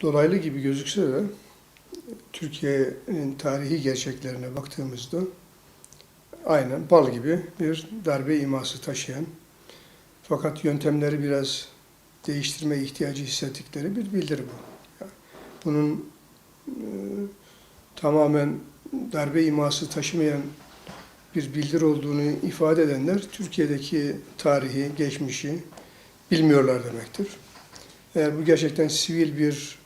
dolaylı gibi gözükse de Türkiye'nin tarihi gerçeklerine baktığımızda aynen bal gibi bir darbe iması taşıyan fakat yöntemleri biraz değiştirme ihtiyacı hissettikleri bir bildiri bu. Bunun e, tamamen darbe iması taşımayan bir bildiri olduğunu ifade edenler Türkiye'deki tarihi, geçmişi bilmiyorlar demektir. Eğer bu gerçekten sivil bir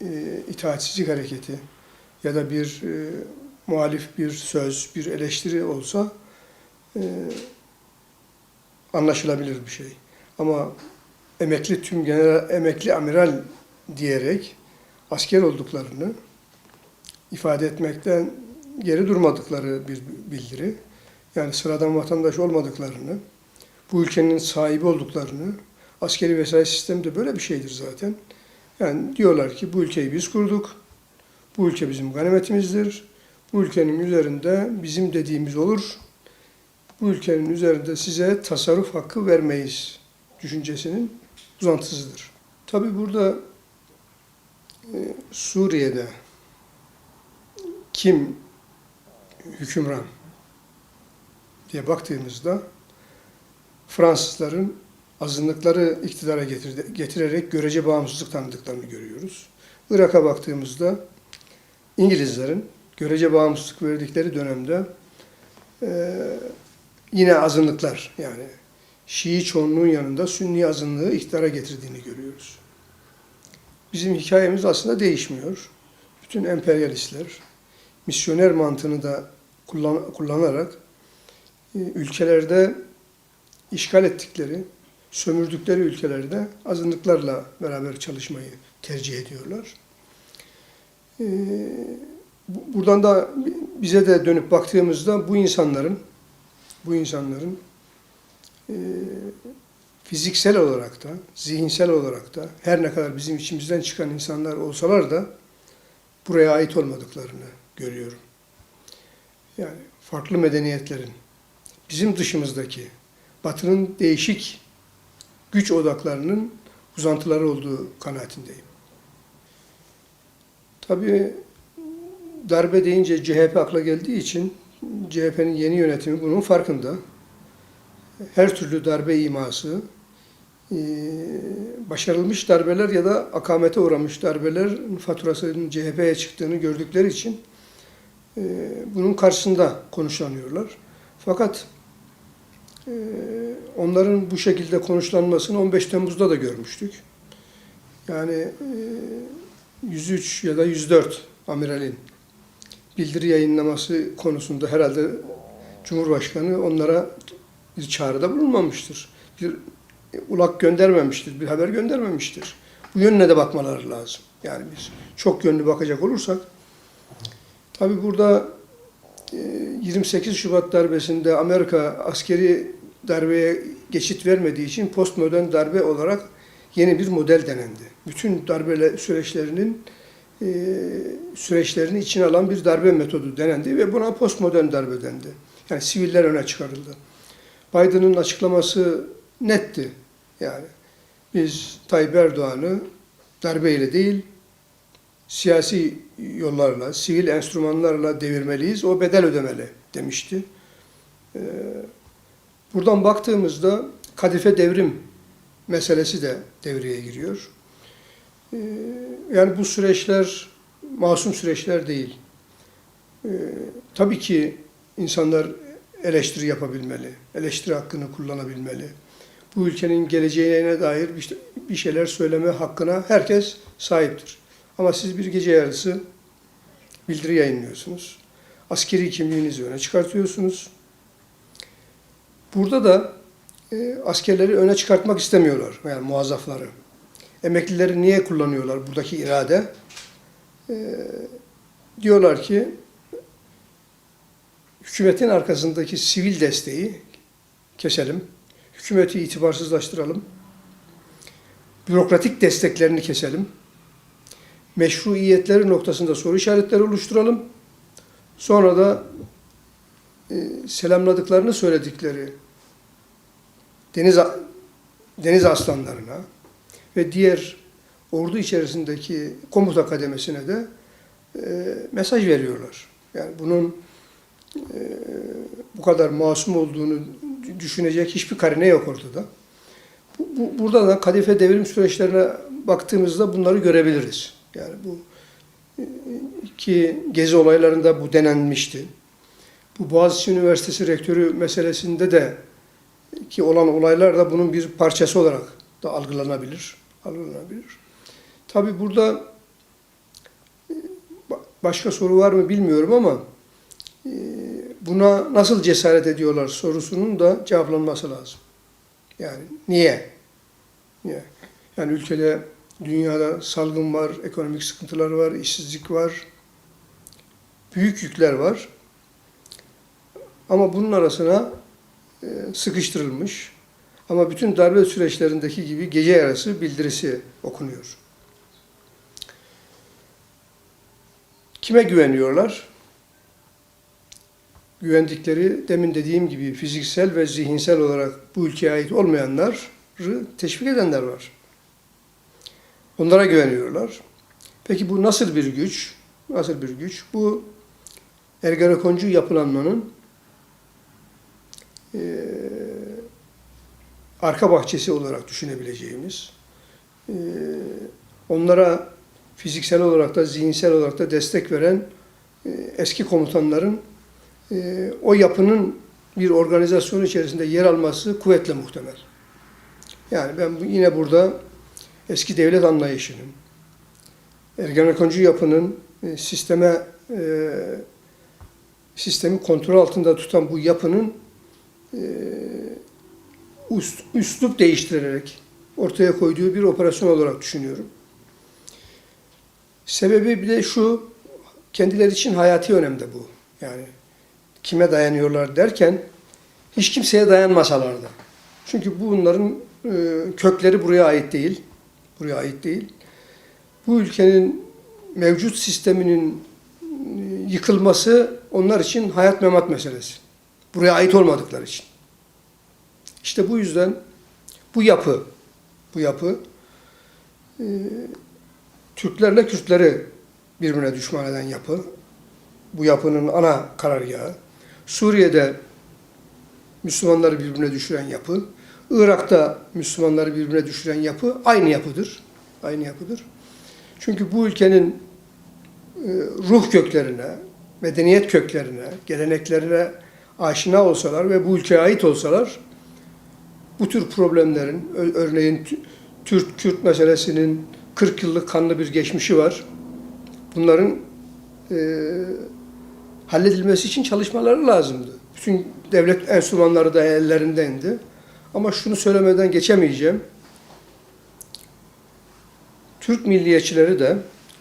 e, itaatsizlik hareketi ya da bir e, muhalif bir söz, bir eleştiri olsa e, anlaşılabilir bir şey. Ama emekli tüm general, emekli amiral diyerek asker olduklarını ifade etmekten geri durmadıkları bir bildiri. Yani sıradan vatandaş olmadıklarını, bu ülkenin sahibi olduklarını, askeri vesayet sistemi de böyle bir şeydir zaten. Yani diyorlar ki bu ülkeyi biz kurduk, bu ülke bizim ganimetimizdir, bu ülkenin üzerinde bizim dediğimiz olur, bu ülkenin üzerinde size tasarruf hakkı vermeyiz düşüncesinin uzantısıdır. Tabi burada e, Suriye'de kim hükümran diye baktığımızda Fransızların azınlıkları iktidara getirerek görece bağımsızlık tanıdıklarını görüyoruz. Irak'a baktığımızda İngilizlerin görece bağımsızlık verdikleri dönemde e, yine azınlıklar yani Şii çoğunluğun yanında Sünni azınlığı iktidara getirdiğini görüyoruz. Bizim hikayemiz aslında değişmiyor. Bütün emperyalistler misyoner mantığını da kullan, kullanarak e, ülkelerde işgal ettikleri, sömürdükleri ülkelerde azınlıklarla beraber çalışmayı tercih ediyorlar. E, bu- buradan da bize de dönüp baktığımızda bu insanların bu insanların e, fiziksel olarak da, zihinsel olarak da her ne kadar bizim içimizden çıkan insanlar olsalar da buraya ait olmadıklarını görüyorum. Yani farklı medeniyetlerin bizim dışımızdaki Batı'nın değişik güç odaklarının uzantıları olduğu kanaatindeyim. Tabii darbe deyince CHP akla geldiği için CHP'nin yeni yönetimi bunun farkında. Her türlü darbe iması, e, başarılmış darbeler ya da akamete uğramış darbeler faturasının CHP'ye çıktığını gördükleri için e, bunun karşısında konuşlanıyorlar. Fakat onların bu şekilde konuşlanmasını 15 Temmuz'da da görmüştük. Yani e, 103 ya da 104 amiralin bildiri yayınlaması konusunda herhalde Cumhurbaşkanı onlara bir çağrıda bulunmamıştır. Bir ulak göndermemiştir, bir haber göndermemiştir. Bu yönüne de bakmaları lazım. Yani biz çok yönlü bakacak olursak tabi burada e, 28 Şubat darbesinde Amerika askeri darbeye geçit vermediği için postmodern darbe olarak yeni bir model denendi. Bütün darbe süreçlerinin e, süreçlerini içine alan bir darbe metodu denendi ve buna postmodern darbe dendi. Yani siviller öne çıkarıldı. Biden'ın açıklaması netti. Yani biz Tayyip Erdoğan'ı darbeyle değil, siyasi yollarla, sivil enstrümanlarla devirmeliyiz, o bedel ödemeli demişti. Ee, Buradan baktığımızda kadife devrim meselesi de devreye giriyor. Ee, Yani bu süreçler masum süreçler değil. Ee, Tabii ki insanlar eleştiri yapabilmeli, eleştiri hakkını kullanabilmeli. Bu ülkenin geleceğine dair bir- bir şeyler söyleme hakkına herkes sahiptir. Ama siz bir gece yarısı bildiri yayınlıyorsunuz. Askeri kimliğinizi öne çıkartıyorsunuz. Burada da e, askerleri öne çıkartmak istemiyorlar, yani muazzafları. Emeklileri niye kullanıyorlar buradaki irade? E, diyorlar ki, hükümetin arkasındaki sivil desteği keselim, hükümeti itibarsızlaştıralım, bürokratik desteklerini keselim, meşruiyetleri noktasında soru işaretleri oluşturalım, sonra da e, selamladıklarını söyledikleri deniz deniz aslanlarına ve diğer ordu içerisindeki komuta kademesine de e, mesaj veriyorlar. Yani bunun e, bu kadar masum olduğunu düşünecek hiçbir karine yok ortada. Bu, bu- burada da kadife devrim süreçlerine baktığımızda bunları görebiliriz. Yani bu e, ki gezi olaylarında bu denenmişti. Bu Boğaziçi Üniversitesi rektörü meselesinde de ki olan olaylar da bunun bir parçası olarak da algılanabilir. Algılanabilir. Tabi burada e, ba- başka soru var mı bilmiyorum ama e, buna nasıl cesaret ediyorlar sorusunun da cevaplanması lazım. Yani niye? Niye? Yani ülkede, dünyada salgın var, ekonomik sıkıntılar var, işsizlik var, büyük yükler var. Ama bunun arasına sıkıştırılmış ama bütün darbe süreçlerindeki gibi gece yarısı bildirisi okunuyor. Kime güveniyorlar? Güvendikleri demin dediğim gibi fiziksel ve zihinsel olarak bu ülkeye ait olmayanları teşvik edenler var. Onlara güveniyorlar. Peki bu nasıl bir güç? Nasıl bir güç? Bu Ergenekoncu yapılanmanın eee, arka bahçesi olarak düşünebileceğimiz, eee, onlara fiziksel olarak da zihinsel olarak da destek veren eee, eski komutanların o yapının bir organizasyon içerisinde yer alması kuvvetle muhtemel. Yani ben yine burada eski devlet anlayışının, Ergenekoncu yapının e, sisteme e, sistemi kontrol altında tutan bu yapının üst, üslup değiştirerek ortaya koyduğu bir operasyon olarak düşünüyorum. Sebebi bir de şu, kendileri için hayati önemde bu. Yani kime dayanıyorlar derken hiç kimseye dayanmasalar da. Çünkü bunların e, kökleri buraya ait değil. Buraya ait değil. Bu ülkenin mevcut sisteminin e, yıkılması onlar için hayat memat meselesi. Buraya ait olmadıkları için. İşte bu yüzden bu yapı, bu yapı e, Türklerle Kürtleri birbirine düşman eden yapı. Bu yapının ana karargahı. Suriye'de Müslümanları birbirine düşüren yapı. Irak'ta Müslümanları birbirine düşüren yapı aynı yapıdır. Aynı yapıdır. Çünkü bu ülkenin e, ruh köklerine, medeniyet köklerine, geleneklerine aşina olsalar ve bu ülkeye ait olsalar bu tür problemlerin, örneğin Tü- Türk-Kürt meselesinin 40 yıllık kanlı bir geçmişi var. Bunların e, halledilmesi için çalışmaları lazımdı. Bütün devlet enstrümanları da ellerindeydi. Ama şunu söylemeden geçemeyeceğim. Türk milliyetçileri de,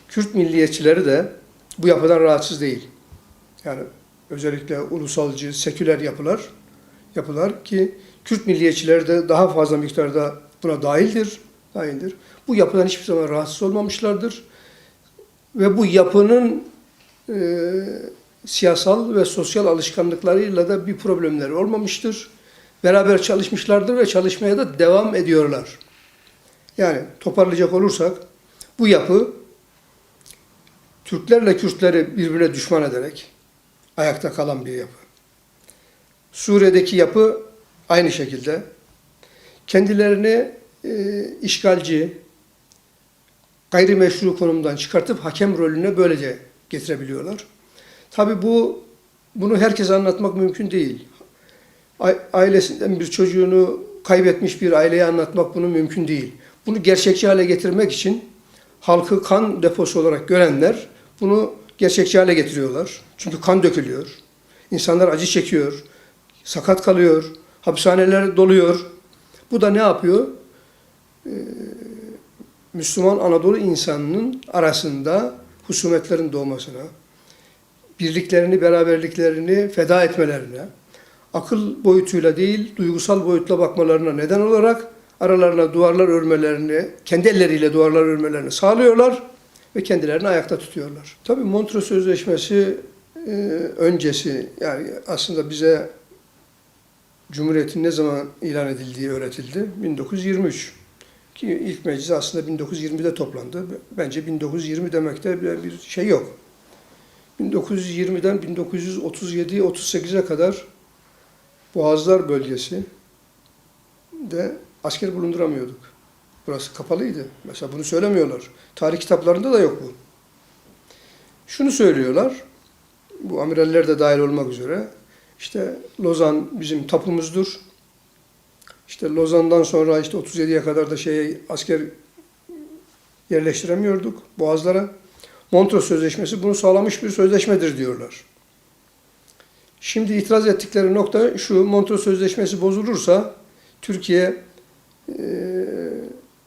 Kürt milliyetçileri de bu yapıdan rahatsız değil. Yani özellikle ulusalcı, seküler yapılar, yapılar ki Kürt milliyetçileri de daha fazla miktarda buna dahildir. Dahildir. Bu yapıdan hiçbir zaman rahatsız olmamışlardır. Ve bu yapının e, siyasal ve sosyal alışkanlıklarıyla da bir problemleri olmamıştır. Beraber çalışmışlardır ve çalışmaya da devam ediyorlar. Yani toparlayacak olursak bu yapı Türklerle Kürtleri birbirine düşman ederek ayakta kalan bir yapı. Suriye'deki yapı aynı şekilde kendilerini e, işgalci, gayrimeşru konumdan çıkartıp hakem rolüne böylece getirebiliyorlar. Tabi bu bunu herkese anlatmak mümkün değil. Ailesinden bir çocuğunu kaybetmiş bir aileye anlatmak bunu mümkün değil. Bunu gerçekçi hale getirmek için halkı kan deposu olarak görenler bunu gerçekçi hale getiriyorlar. Çünkü kan dökülüyor. İnsanlar acı çekiyor. Sakat kalıyor. Hapishaneler doluyor. Bu da ne yapıyor? Ee, Müslüman Anadolu insanının arasında husumetlerin doğmasına, birliklerini, beraberliklerini feda etmelerine, akıl boyutuyla değil, duygusal boyutla bakmalarına neden olarak aralarına duvarlar örmelerini, kendi elleriyle duvarlar örmelerini sağlıyorlar ve kendilerini ayakta tutuyorlar. Tabii Montreux Sözleşmesi e, öncesi yani aslında bize Cumhuriyet'in ne zaman ilan edildiği öğretildi. 1923. Ki ilk meclis aslında 1920'de toplandı. Bence 1920 demekte bir bir şey yok. 1920'den 1937-38'e kadar Boğazlar bölgesi de asker bulunduramıyorduk. Burası kapalıydı. Mesela bunu söylemiyorlar. Tarih kitaplarında da yok bu. Şunu söylüyorlar, bu amiraller de dahil olmak üzere, işte Lozan bizim tapumuzdur. İşte Lozan'dan sonra işte 37'ye kadar da şeye asker yerleştiremiyorduk boğazlara. Montreux Sözleşmesi bunu sağlamış bir sözleşmedir diyorlar. Şimdi itiraz ettikleri nokta şu, Montreux Sözleşmesi bozulursa Türkiye e,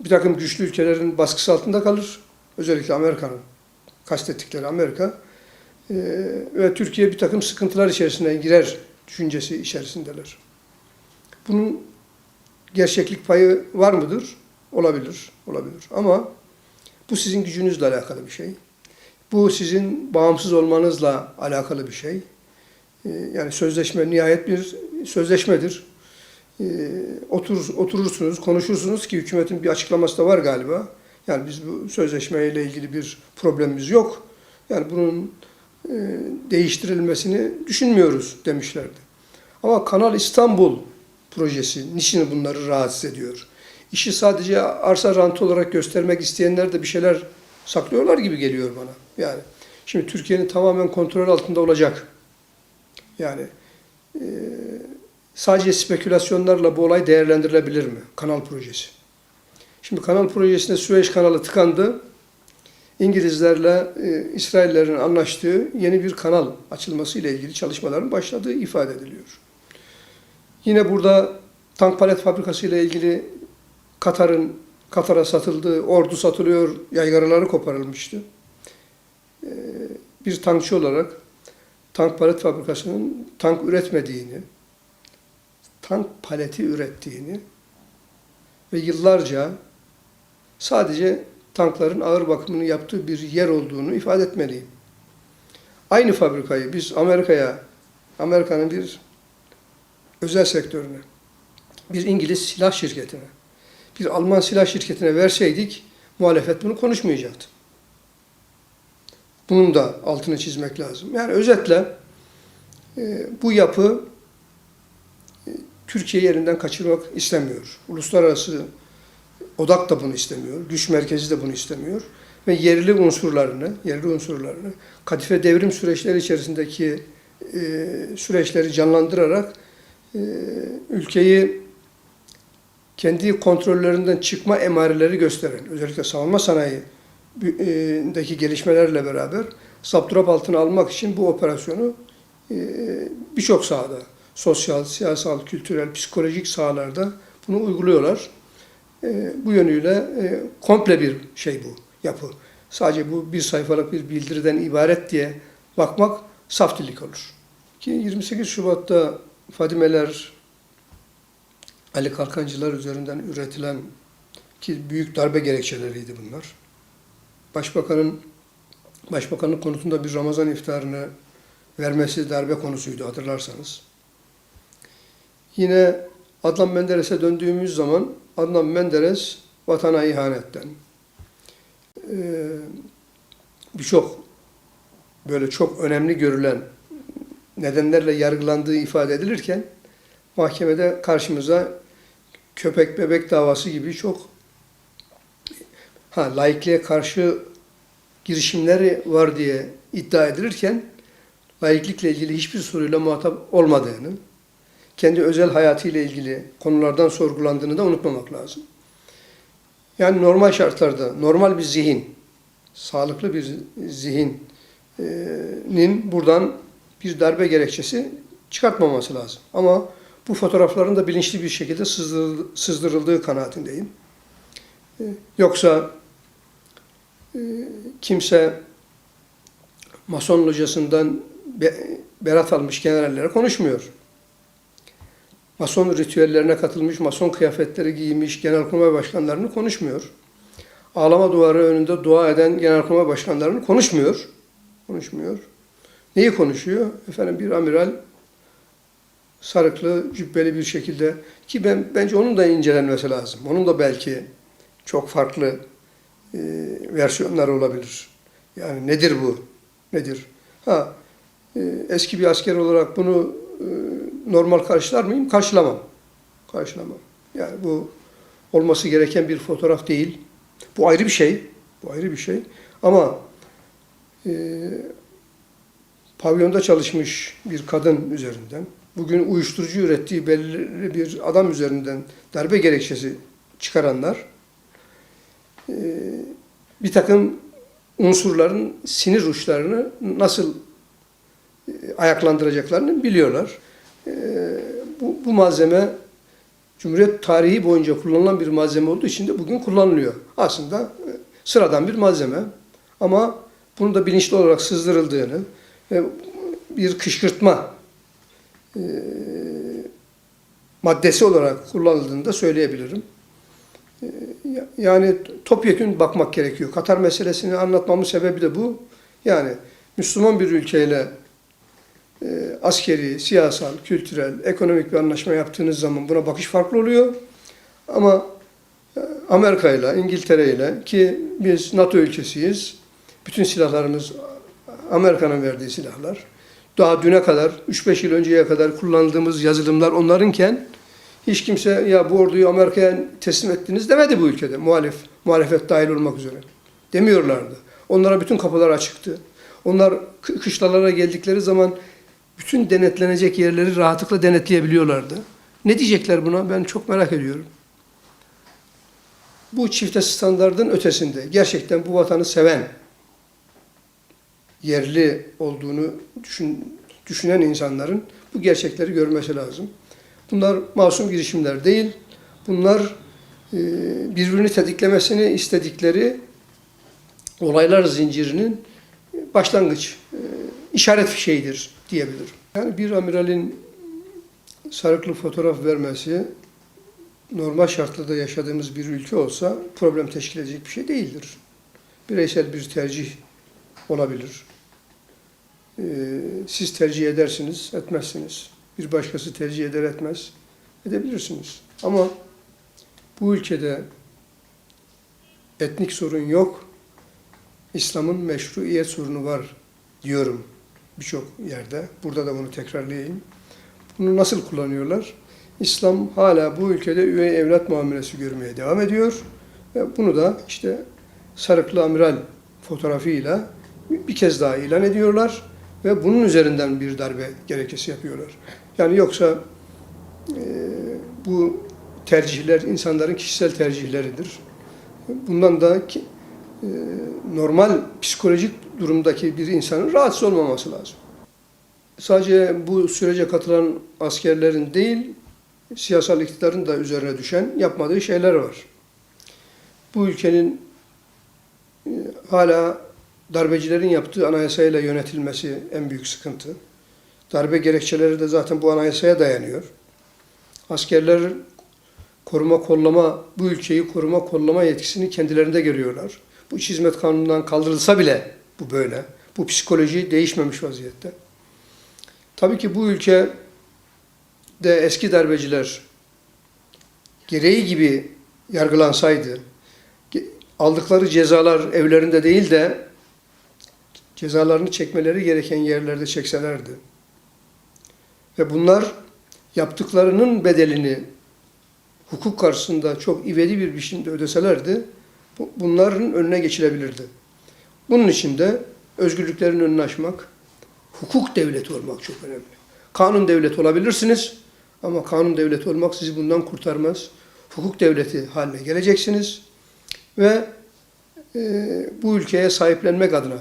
bir takım güçlü ülkelerin baskısı altında kalır. Özellikle Amerika'nın kastettikleri Amerika. E, ve Türkiye bir takım sıkıntılar içerisine girer düşüncesi içerisindeler. Bunun gerçeklik payı var mıdır? Olabilir, olabilir. Ama bu sizin gücünüzle alakalı bir şey. Bu sizin bağımsız olmanızla alakalı bir şey. Ee, Yani sözleşme nihayet bir sözleşmedir. Oturur, oturursunuz, konuşursunuz ki hükümetin bir açıklaması da var galiba. Yani biz bu sözleşmeyle ilgili bir problemimiz yok. Yani bunun e, değiştirilmesini düşünmüyoruz demişlerdi. Ama Kanal İstanbul projesi niçin bunları rahatsız ediyor? İşi sadece arsa rantı olarak göstermek isteyenler de bir şeyler saklıyorlar gibi geliyor bana. Yani şimdi Türkiye'nin tamamen kontrol altında olacak. Yani e, sadece spekülasyonlarla bu olay değerlendirilebilir mi? Kanal projesi. Şimdi kanal projesinde Süveyş kanalı tıkandı. İngilizlerle e, İsraillerin anlaştığı yeni bir kanal açılması ile ilgili çalışmaların başladığı ifade ediliyor. Yine burada tank palet fabrikası ile ilgili Katar'ın Katar'a satıldığı ordu satılıyor, yaygaraları koparılmıştı. Ee, Bir tankçı olarak tank palet fabrikasının tank üretmediğini, tank paleti ürettiğini ve yıllarca sadece tankların ağır bakımını yaptığı bir yer olduğunu ifade etmeliyim. Aynı fabrikayı biz Amerika'ya, Amerika'nın bir özel sektörüne, bir İngiliz silah şirketine, bir Alman silah şirketine verseydik muhalefet bunu konuşmayacaktı. Bunun da altını çizmek lazım. Yani özetle e, bu yapı e, Türkiye'yi elinden kaçırmak istemiyor. Uluslararası odak da bunu istemiyor. Güç merkezi de bunu istemiyor. Ve yerli unsurlarını, yerli unsurlarını kadife devrim süreçleri içerisindeki e, süreçleri canlandırarak e, ülkeyi kendi kontrollerinden çıkma emareleri gösteren, özellikle savunma sanayideki gelişmelerle beraber zapturap altına almak için bu operasyonu e, birçok sahada, sosyal, siyasal, kültürel, psikolojik sahalarda bunu uyguluyorlar. E, Bu yönüyle e, komple bir şey bu, yapı. Sadece bu bir sayfalık bir bildiriden ibaret diye bakmak saftilik olur. Ki 28 Şubat'ta Fadimeler, Ali Kalkancılar üzerinden üretilen ki büyük darbe gerekçeleriydi bunlar. Başbakanın Başbakanlık konusunda bir Ramazan iftarını vermesi darbe konusuydu hatırlarsanız. Yine Adnan Menderes'e döndüğümüz zaman Adnan Menderes vatana ihanetten. Eee, birçok böyle çok önemli görülen nedenlerle yargılandığı ifade edilirken mahkemede karşımıza köpek bebek davası gibi çok ha laikliğe karşı girişimleri var diye iddia edilirken laiklikle ilgili hiçbir soruyla muhatap olmadığını, kendi özel hayatıyla ilgili konulardan sorgulandığını da unutmamak lazım. Yani normal şartlarda, normal bir zihin, sağlıklı bir zihnin buradan bir darbe gerekçesi çıkartmaması lazım. Ama bu fotoğrafların da bilinçli bir şekilde sızdırıl- sızdırıldığı kanaatindeyim. E, Yoksa e, kimse Mason locasından be- berat almış generallere konuşmuyor. Mason ritüellerine katılmış, Mason kıyafetleri giymiş genelkurmay başkanlarını konuşmuyor. Ağlama duvarı önünde dua eden genelkurmay başkanlarını konuşmuyor. Konuşmuyor. Neyi konuşuyor? Efendim bir amiral sarıklı, cübbeli bir şekilde ki ben bence onun da incelenmesi lazım. Onun da belki çok farklı e, versiyonlar olabilir. Yani nedir bu? Nedir? Ha, e, eski bir asker olarak bunu e, normal karşılar mıyım? Karşılamam. Karşılamam. Yani bu olması gereken bir fotoğraf değil. Bu ayrı bir şey. Bu ayrı bir şey. Ama e, pavyonda çalışmış bir kadın üzerinden, bugün uyuşturucu ürettiği belirli bir adam üzerinden darbe gerekçesi çıkaranlar, e, bir takım unsurların sinir uçlarını nasıl e, ayaklandıracaklarını biliyorlar. E, bu, bu malzeme Cumhuriyet tarihi boyunca kullanılan bir malzeme olduğu için de bugün kullanılıyor. Aslında e, sıradan bir malzeme ama bunu da bilinçli olarak sızdırıldığını ve bir kışkırtma e, maddesi olarak kullanıldığını da söyleyebilirim. E, ya- Yani topyekün bakmak gerekiyor. Katar meselesini anlatmamın sebebi de bu. Yani Müslüman bir ülkeyle askeri, siyasal, kültürel, ekonomik bir anlaşma yaptığınız zaman buna bakış farklı oluyor. Ama e, Amerika ile, İngiltere ile ki biz NATO ülkesiyiz. Bütün silahlarımız Amerika'nın verdiği silahlar. Daha düne kadar, 3-5 yıl önceye kadar kullandığımız yazılımlar onlarınken hiç kimse ya bu orduyu Amerika'ya teslim ettiniz demedi bu ülkede. Muhalif, muhalefet dahil olmak üzere. Demiyorlardı. Onlara bütün kapılar açıktı. Onlar kı- kışlalara geldikleri zaman bütün denetlenecek yerleri rahatlıkla denetleyebiliyorlardı. Ne diyecekler buna? Ben çok merak ediyorum. Bu çifte standardın ötesinde gerçekten bu vatanı seven, yerli olduğunu düşün, düşünen insanların bu gerçekleri görmesi lazım. Bunlar masum girişimler değil. Bunlar e, birbirini tetiklemesini istedikleri olaylar zincirinin başlangıç, e, işaret fişeğidir diyebilirim. Yani bir amiralin sarıklı fotoğraf vermesi normal şartlarda yaşadığımız bir ülke olsa problem teşkil edecek bir şey değildir. Bireysel bir tercih olabilir. Ee, siz tercih edersiniz, etmezsiniz. Bir başkası tercih eder etmez, edebilirsiniz. Ama bu ülkede etnik sorun yok, İslam'ın meşruiyet sorunu var diyorum birçok yerde. Burada da bunu tekrarlayayım. Bunu nasıl kullanıyorlar? İslam hala bu ülkede üvey evlat muamelesi görmeye devam ediyor. Ve bunu da işte sarıklı amiral fotoğrafıyla bir kez daha ilan ediyorlar. Ve bunun üzerinden bir darbe gerekçesi yapıyorlar. Yani yoksa e, bu tercihler insanların kişisel tercihleridir. Bundan da ki, normal psikolojik durumdaki bir insanın rahatsız olmaması lazım. Sadece bu sürece katılan askerlerin değil, siyasal iktidarın da üzerine düşen yapmadığı şeyler var. Bu ülkenin e, hala darbecilerin yaptığı anayasayla yönetilmesi en büyük sıkıntı. Darbe gerekçeleri de zaten bu anayasaya dayanıyor. Askerler koruma kollama, bu ülkeyi koruma kollama yetkisini kendilerinde görüyorlar. Bu iç hizmet kanunundan kaldırılsa bile bu böyle. Bu psikoloji değişmemiş vaziyette. Tabii ki bu ülke de eski darbeciler gereği gibi yargılansaydı, aldıkları cezalar evlerinde değil de cezalarını çekmeleri gereken yerlerde çekselerdi ve bunlar yaptıklarının bedelini hukuk karşısında çok ivedi bir biçimde ödeselerdi, bunların önüne geçilebilirdi. Bunun için de özgürlüklerin önünü açmak, hukuk devleti olmak çok önemli. Kanun devleti olabilirsiniz ama kanun devleti olmak sizi bundan kurtarmaz. Hukuk devleti haline geleceksiniz ve e, bu ülkeye sahiplenmek adına,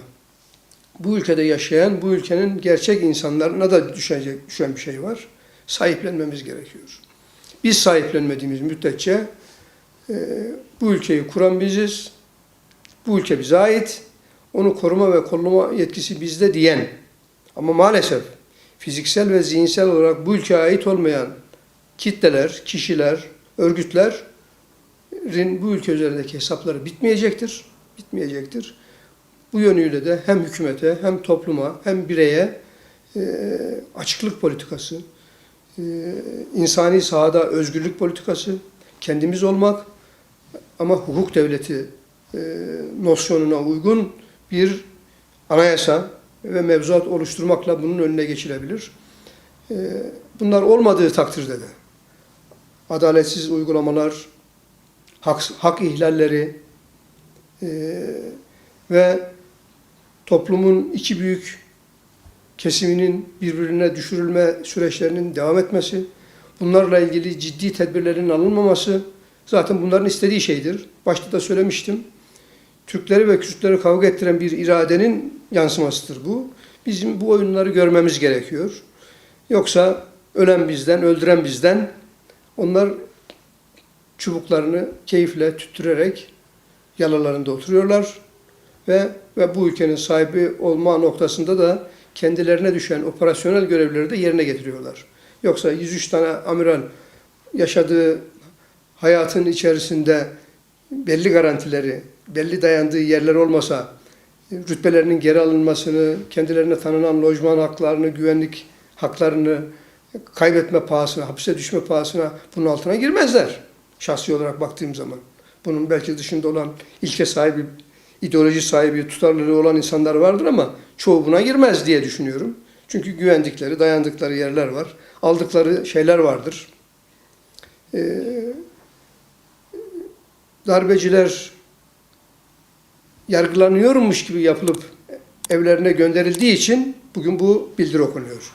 bu ülkede yaşayan, bu ülkenin gerçek insanlarına da düşecek, düşen bir şey var. Sahiplenmemiz gerekiyor. Biz sahiplenmediğimiz müddetçe e, bu ülkeyi kuran biziz, bu ülke bize ait, onu koruma ve kollama yetkisi bizde diyen ama maalesef fiziksel ve zihinsel olarak bu ülkeye ait olmayan kitleler, kişiler, örgütlerin bu ülke üzerindeki hesapları bitmeyecektir. Bitmeyecektir. Bu yönüyle de hem hükümete hem topluma hem bireye e, açıklık politikası, e, insani sahada özgürlük politikası, kendimiz olmak, ama hukuk devleti e, nosyonuna uygun bir anayasa ve mevzuat oluşturmakla bunun önüne geçilebilir. E, bunlar olmadığı takdirde de adaletsiz uygulamalar, hak, hak ihlalleri e, ve toplumun iki büyük kesiminin birbirine düşürülme süreçlerinin devam etmesi, bunlarla ilgili ciddi tedbirlerin alınmaması zaten bunların istediği şeydir. Başta da söylemiştim. Türkleri ve Kürtleri kavga ettiren bir iradenin yansımasıdır bu. Bizim bu oyunları görmemiz gerekiyor. Yoksa ölen bizden, öldüren bizden onlar çubuklarını keyifle tüttürerek yalılarında oturuyorlar ve ve bu ülkenin sahibi olma noktasında da kendilerine düşen operasyonel görevleri de yerine getiriyorlar. Yoksa 103 tane amiral yaşadığı hayatın içerisinde belli garantileri, belli dayandığı yerler olmasa rütbelerinin geri alınmasını, kendilerine tanınan lojman haklarını, güvenlik haklarını kaybetme pahasına, hapse düşme pahasına bunun altına girmezler. Şahsi olarak baktığım zaman. Bunun belki dışında olan ilke sahibi, ideoloji sahibi, tutarlılığı olan insanlar vardır ama çoğu buna girmez diye düşünüyorum. Çünkü güvendikleri, dayandıkları yerler var. Aldıkları şeyler vardır. Ee, darbeciler yargılanıyormuş gibi yapılıp evlerine gönderildiği için bugün bu bildiri okunuyor.